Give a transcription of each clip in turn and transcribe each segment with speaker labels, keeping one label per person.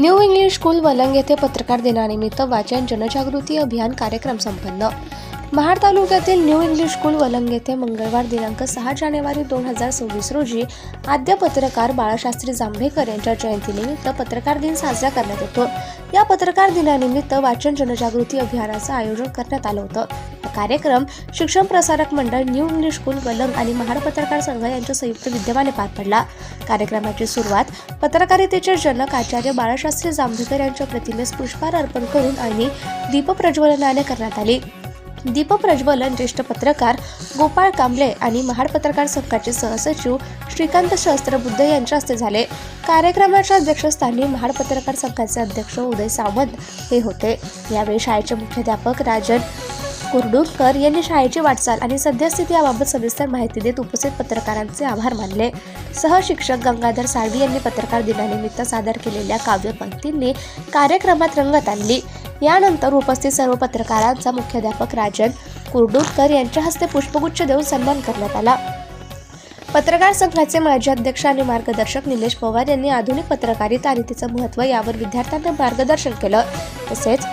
Speaker 1: New English school वलंग येथे पत्रकार दिनानिमित्त वाचन जनजागृती अभियान कार्यक्रम संपन्न. महाड तालुक्यातील न्यू इंग्लिश स्कूल वलंग येथे मंगळवार दिनांक सहा जानेवारी दोन हजार सव्वीस रोजी आद्य पत्रकार बाळशास्त्री जांभेकर यांच्या जयंतीनिमित्त पत्रकार दिन साजरा करण्यात येतो. या पत्रकार दिनानिमित्त वाचन जनजागृती अभियानाचं आयोजन करण्यात आलं होतं. कार्यक्रम शिक्षण Prasarak Mandal new English school वलंग आणि महाड पत्रकार संघ यांच्या संयुक्त विद्यमाने पार पडला. कार्यक्रमाची सुरुवात पत्रकारितेचे जनक आचार्य बाळाशास्त्री जांभेकर यांच्या प्रतिमेस पुष्पहार अर्पण करून आणि दीपप्रज्वलनाने करण्यात आली. दीपप्रज्वलन ज्येष्ठ पत्रकार गोपाळ कांबळे आणि महाड पत्रकार संघाचे सहसचिव श्रीकांत सहस्त्रबुद्धे यांच्या हस्ते झाले. कार्यक्रमाच्या अध्यक्षस्थानी महाड पत्रकार संघाचे अध्यक्ष उदय सावंत हे होते. यावेळी शाळेचे मुख्याध्यापक राजन कुर्डूरकर यांनी शाळेची वाटचाल आणि सद्यस्थिती याबाबत सविस्तर माहिती देत उपस्थित पत्रकारांचे आभार मानले. सहशिक्षक गंगाधर साळवी यांनी पत्रकार दिनानिमित्त सादर केलेल्या काव्यपंक्तींनी कार्यक्रमात रंगत आणली. यानंतर उपस्थित सर्व पत्रकारांचा मुख्याध्यापक राजन कुर्डूरकर यांच्या हस्ते पुष्पगुच्छ देऊन सन्मान करण्यात आला. पत्रकार संघाचे माजी अध्यक्ष आणि मार्गदर्शक निलेश पवार यांनी आधुनिक पत्रकारिता आणि तिचं महत्त्व यावर विद्यार्थ्यांना मार्गदर्शन केलं. तसेच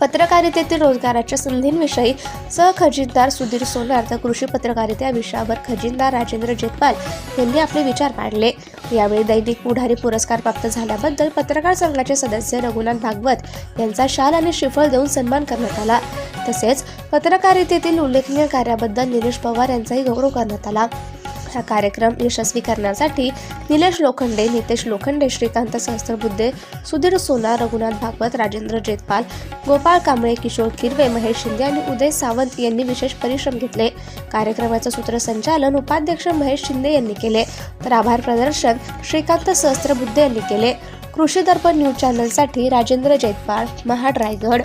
Speaker 1: पत्रकारितेतील रोजगाराच्या संधींविषयी सहखजिनदार सुधीर सोनार तर कृषी पत्रकारिता या विषयावर खजिनदार राजेंद्र जेतपाल यांनी आपले विचार मांडले. यावेळी दैनिक पुढारी पुरस्कार प्राप्त झाल्याबद्दल पत्रकार संघाचे सदस्य रघुनाथ भागवत यांचा शाल आणि श्रीफळ देऊन सन्मान करण्यात आला. तसेच पत्रकारितेतील उल्लेखनीय कार्याबद्दल निलेश पवार यांचाही गौरव करण्यात आला. हा कार्यक्रम यशस्वी करण्यासाठी निलेश लोखंडे नितेश लोखंडे श्रीकांत सहस्त्रबुद्धे सुधीर सोना रघुनाथ भागवत राजेंद्र जेतपाल गोपाळ कांबळे किशोर किरवे महेश शिंदे आणि उदय सावंत यांनी विशेष परिश्रम घेतले. कार्यक्रमाचं सूत्रसंचालन उपाध्यक्ष महेश शिंदे यांनी केले. तर आभार प्रदर्शन श्रीकांत सहस्त्रबुद्धे यांनी केले. कृषी दर्पण न्यूज चॅनलसाठी राजेंद्र जैतपाळ महाड रायगड.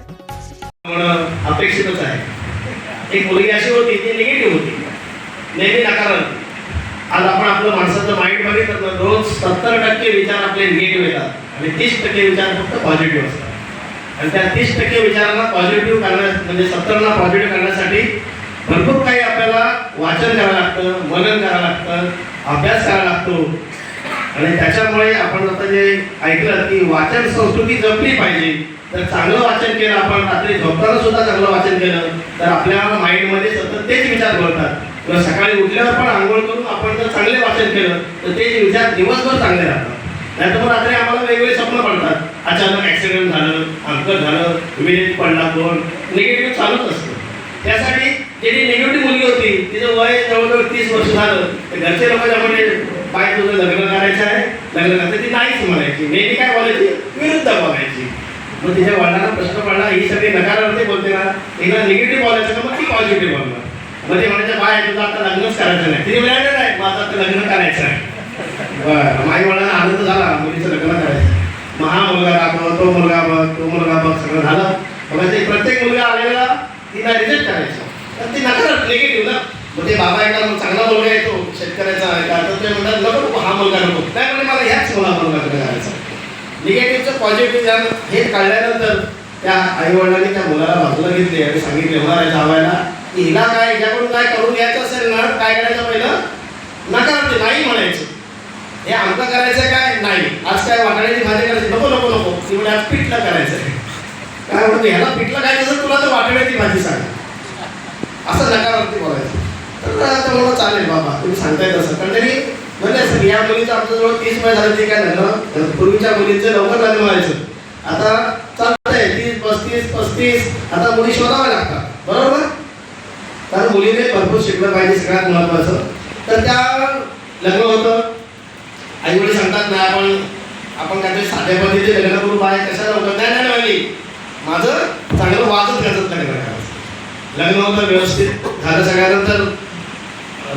Speaker 2: अपेक्षितच आहे. एक मुलगी अशी होती ती निगेटिव्ह होती. नेहमी नकारात्मक. आज आपण आपलं माणसाचं माइंड बघितलं तर रोज सत्तर टक्के विचार आपले निगेटिव्ह येतात. आणि तीस टक्के विचार फक्त पॉझिटिव्ह असतात. आणि त्या तीस टक्के विचारांना पॉझिटिव्ह करण्या म्हणजे सत्तरला पॉझिटिव्ह करण्यासाठी भरपूर काही आपल्याला वाचन करावं लागतं मनन करावं लागतं अभ्यास करावा लागतो. आणि त्याच्यामुळे आपण आता जे ऐकलं की वाचन संस्कृती जपली पाहिजे. तर चांगलं वाचन केलं आपण रात्री झोपताना सुद्धा चांगलं वाचन केलं तर आपल्या माइंडमध्ये सतत तेच विचार घडतात किंवा सकाळी उठल्यावर पण आंघोळ करून आपण जर चांगले वाचन केलं तर ते विचार दिवसभर चांगले राहतात. नाही तर मग रात्री आम्हाला वेगवेगळे स्वप्न पडतात. अचानक ॲक्सिडेंट झालं अपघात झालं विहिरीत पडला कोण? निगेटिव्ह चालूच असतं. त्यासाठी जी निगेटिव्ह मुलगी होती तिचं वय जवळजवळ तीस वर्ष झालं तर घरचे लोक म्हणजे बाय तुझं लग्न करायचं आहे. लग्न करायचं ती नाहीच म्हणायची. नेहमी काय बोलायची? विरुद्ध बोलायची. मग तिच्या वडिलांना प्रश्न पडला ही सगळी नकारार्थी बोलते ना? एकदा निगेटिव्ह बोलायचं मग ती पॉझिटिव्ह बोलणार. मग ते म्हणायचं बाय तुझं आता लग्नच करायचं नाही. तिने मिळालेलं नाही माझं आता लग्न करायचं आहे बरं माझ्या वडिलांना आनंद झाला मुलीचं लग्न करायचं. मग हा मुलगा दाखव तो मुलगा बघ तो मुलगा बघ सगळं झालं. मग ते प्रत्येक मुलगा आलेला तिला रिजेक्ट करायचं. तर ती नकार निगेटिव्ह ना. मग ते बाबा एकदा मग चांगला मुलगा येतो शेतकऱ्याचा ऐका तर ते म्हणतात नको नको हा मुलगा नको. नाही म्हणजे मला ह्याच मुला मुलगाकडे करायचं करायचा निगेटिव्हचं पॉझिटिव्ह हे काढल्यानंतर त्या आई वडिलांनी त्या मुलाला बाजूला घेतले आणि सांगितले मला जावायला की हिला काय हिच्याकडून काय करून घ्यायचं असेल ना काय करायचं पहिलं? नकार नाही म्हणायचं. हे आमचं करायचं काय? नाही. आज काय वाटाण्याची भाजी करायची? नको नको नको. ती म्हणजे आज पिठलं करायचं आहे. काय म्हणतो ह्याला पिठलं काय असेल तुला तर वाटाण्याची भाजी सांग. असं नकारार्थी बोलायचं. तर तुम्हाला म्हणून चालेल बाबा तुम्ही सांगताय तसं. कारण तरी म्हणजे असं या मुलीचं आमच्याजवळ तीस वय झालं ते काय झालं पूर्वीच्या मुलीचं लवकर लग्न व्हायचं. आता चालतंय तीस पस्तीस पस्तीस. आता मुली शोधाव्या लागतात. बरोबर? कारण मुलीने भरपूर शिकलं पाहिजे सगळ्यात महत्वाचं. तर त्या लग्न होतं. आई वडील सांगतात नाही आपण आपण काहीतरी साध्या पद्धतीचे लग्न करून बाहेर कशाला होतं? नाही नाही नाही माझं चांगलं वाचत गाजत लग्न करायचं लग्न होतं व्यवस्थित. झालं सगळ्यानंतर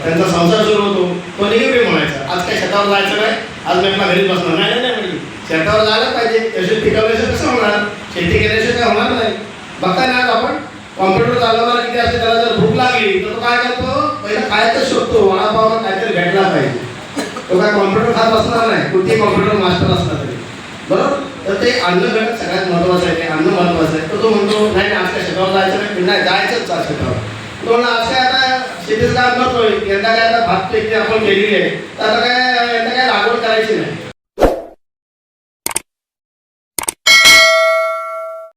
Speaker 2: त्यांचा संसार सुरू होतो. तो निगेटिव्ह म्हणायचा आज काय शेतावर जायचं काय? आज मी आपल्या घरी बसणार. नाही नाही म्हणजे शेतावर जायला पाहिजे. तशी पिकवल्याशिवाय कसं होणार? शेती केल्याशिवाय काय होणार नाही. बघता नाही आज आपण? कॉम्प्युटर चालवणार किती असते त्याला लागली तर तो काय करतो? पहिला तर शोधतो वडापाव काहीतरी भेटला पाहिजे. तो काय कॉम्प्युटर खात असणार नाही कुठेही कॉम्प्युटर मास्टर असला तरी. बरोबर? तर ते अन्न घटक सगळ्यात महत्वाचं आहे ते अन्न महत्वाचं आहे. तर तो म्हणतो नाही नाही, आज काय शेतावर जायचं नाही. नाही जायचंच आज शेतावर. तो म्हणला आज काय आता शेतीचं काम करतोय? यंदा काय आता भात पेरणी आपण केलेली आहे. तर आता काय त्यांना काय लागवड करायची नाही.